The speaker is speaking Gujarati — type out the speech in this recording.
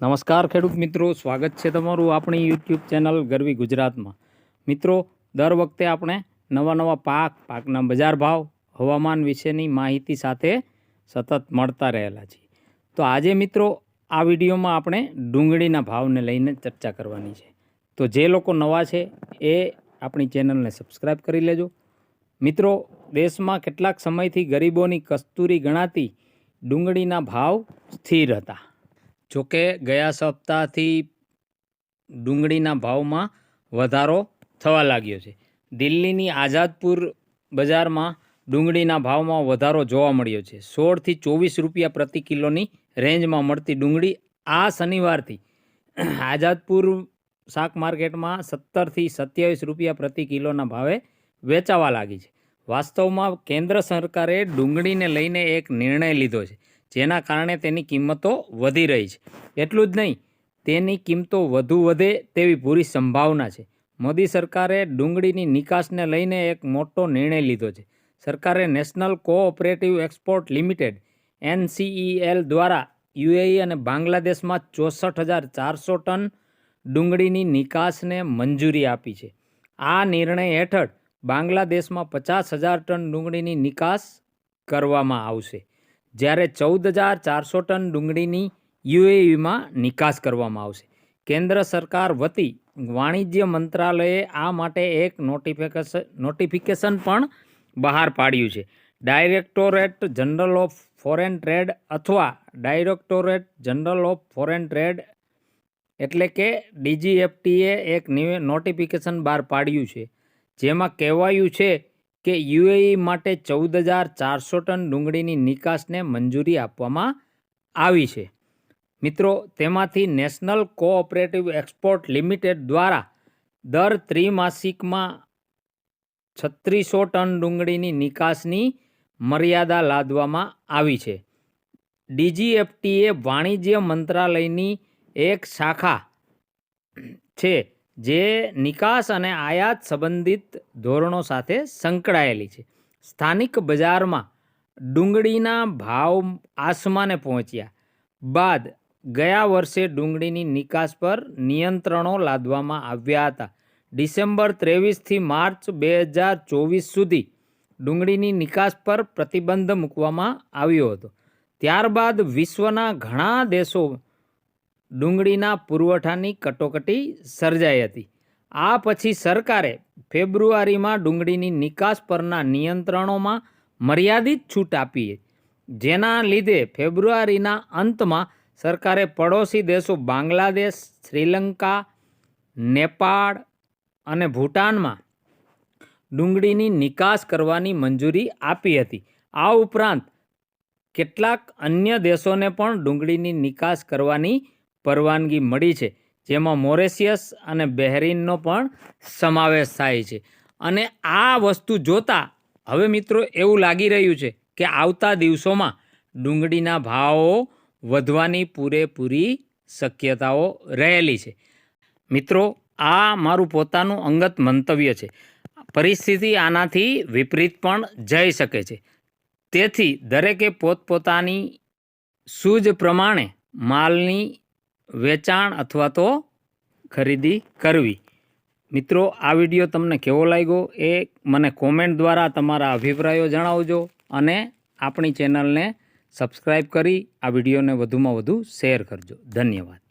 નમસ્કાર ખેડૂત મિત્રો, સ્વાગત છે તમારું આપણી યુટ્યુબ ચેનલ ગરવી ગુજરાતમાં. મિત્રો, દર વખતે આપણે નવા નવા પાક, પાકના બજાર ભાવ, હવામાન વિશેની માહિતી સાથે સતત મળતા રહેલા છીએ. તો આજે મિત્રો, આ વિડીયોમાં આપણે ડુંગળીના ભાવને લઈને ચર્ચા કરવાની છે. તો જે લોકો નવા છે, એ આપણી ચેનલને સબસ્ક્રાઈબ કરી લેજો. મિત્રો, દેશમાં કેટલાક સમયથી ગરીબોની કસ્તુરી ગણાતી ડુંગળીના ભાવ સ્થિર હતા. જોકે ગયા સપ્તાહથી ડુંગળીના ભાવમાં વધારો થવા લાગ્યો છે. દિલ્હીની આઝાદપુર બજારમાં ડુંગળીના ભાવમાં વધારો જોવા મળ્યો છે. સોળથી ચોવીસ રૂપિયા પ્રતિ કિલોની રેન્જમાં મળતી ડુંગળી આ શનિવારથી આઝાદપુર શાક માર્કેટમાં સત્તરથી સત્યાવીસ રૂપિયા પ્રતિ કિલોના ભાવે વેચાવા લાગી છે. વાસ્તવમાં કેન્દ્ર સરકારે ડુંગળીને લઈને એક નિર્ણય લીધો છે. જેના કારણે તેની કિંમતો વધી રહી છે. એટલું જ નહીં, તેની કિંમતો વધુ વધે તેવી પૂરી સંભાવના છે. મોદી સરકારે ડુંગળીની નિકાસને લઈને એક મોટો નિર્ણય લીધો છે. સરકારે national cooperative export limited, NCEL દ્વારા યુએઈ અને બાંગ્લાદેશમાં ચોસઠ હજાર ચારસો ટન ડુંગળીની નિકાસને મંજૂરી આપી છે. આ નિર્ણય હેઠળ બાંગ્લાદેશમાં પચાસ હજાર ટન ડુંગળીની નિકાસ કરવામાં આવશે. જ્યારે ચૌદ હજાર ચારસો ટન ડુંગળીની યુએઈમાં નિકાસ કરવામાં આવશે. કેન્દ્ર સરકાર વતી વાણિજ્ય મંત્રાલયે આ માટે એક નોટિફિકેશન નોટિફિકેશન પણ બહાર પાડ્યું છે. Directorate general of foreign trade અથવા directorate general of foreign trade એટલે કે ડીજીએફટીએ એક નોટિફિકેશન બહાર પાડ્યું છે. જેમાં કહેવાયું છે કે યુએઈ માટે ચૌદ હજાર ચારસો ટન ડુંગળીની નિકાસને મંજૂરી આપવામાં આવી છે. મિત્રો, તેમાંથી નેશનલ કોઓપરેટિવ એક્સપોર્ટ લિમિટેડ દ્વારા દર ત્રિમાસિકમાં છત્રીસો ટન ડુંગળીની નિકાસની મર્યાદા લાદવામાં આવી છે. ડીજીએફટીએ વાણિજ્ય મંત્રાલયની એક શાખા છે જે નિકાસ અને આયાત સંબંધિત ધોરણો સાથે સંકળાયેલી છે. સ્થાનિક બજારમાં ડુંગળીના ભાવ આસમાને પહોંચ્યા. બાદ ગયા વર્ષે ડુંગળીની નિકાસ પર નિયંત્રણો લાદવામાં આવ્યા હતા. ડિસેમ્બર ત્રેવીસથી માર્ચ બે હજાર ચોવીસ સુધી ડુંગળીની નિકાસ પર પ્રતિબંધ મૂકવામાં આવ્યો હતો. ત્યારબાદ વિશ્વના ઘણા દેશો ડુંગળીના પુરવઠાની કટોકટી સર્જાઈ હતી. આ પછી સરકારે ફેબ્રુઆરીમાં ડુંગળીની નિકાસ પરના નિયંત્રણોમાં મર્યાદિત છૂટ આપી જેના લીધે ફેબ્રુઆરીના અંતમાં સરકારે પડોશી દેશો બાંગ્લાદેશ, શ્રીલંકા, નેપાળ અને ભૂટાનમાં ડુંગળીની નિકાસ કરવાની મંજૂરી આપી હતી. આ ઉપરાંત કેટલાક અન્ય દેશોને પણ ડુંગળીની નિકાસ કરવાની પરવાનગી મળી છે, જેમાં મોરેશિયસ અને બહેરીનનો પણ સમાવેશ થાય છે. અને આ વસ્તુ જોતા હવે મિત્રો એવું લાગી રહ્યું છે કે આવતા દિવસોમાં ડુંગળીના ભાવો વધવાની પૂરેપૂરી શક્યતાઓ રહેલી છે. મિત્રો, આ મારું પોતાનું અંગત મંતવ્ય છે. પરિસ્થિતિ આનાથી વિપરીત પણ જઈ શકે છે. તેથી દરેકે પોતપોતાની સૂઝ પ્રમાણે માલની વેચાણ અથવા તો ખરીદી કરવી. મિત્રો, આ વીડિયો તમને કેવો લાગ્યો એ મને કોમેન્ટ દ્વારા તમારા અભિપ્રાયો જણાવજો અને આપણી ચેનલને સબસ્ક્રાઈબ કરી આ વિડીયોને વધુમાં વધુ શેર કરજો. ધન્યવાદ.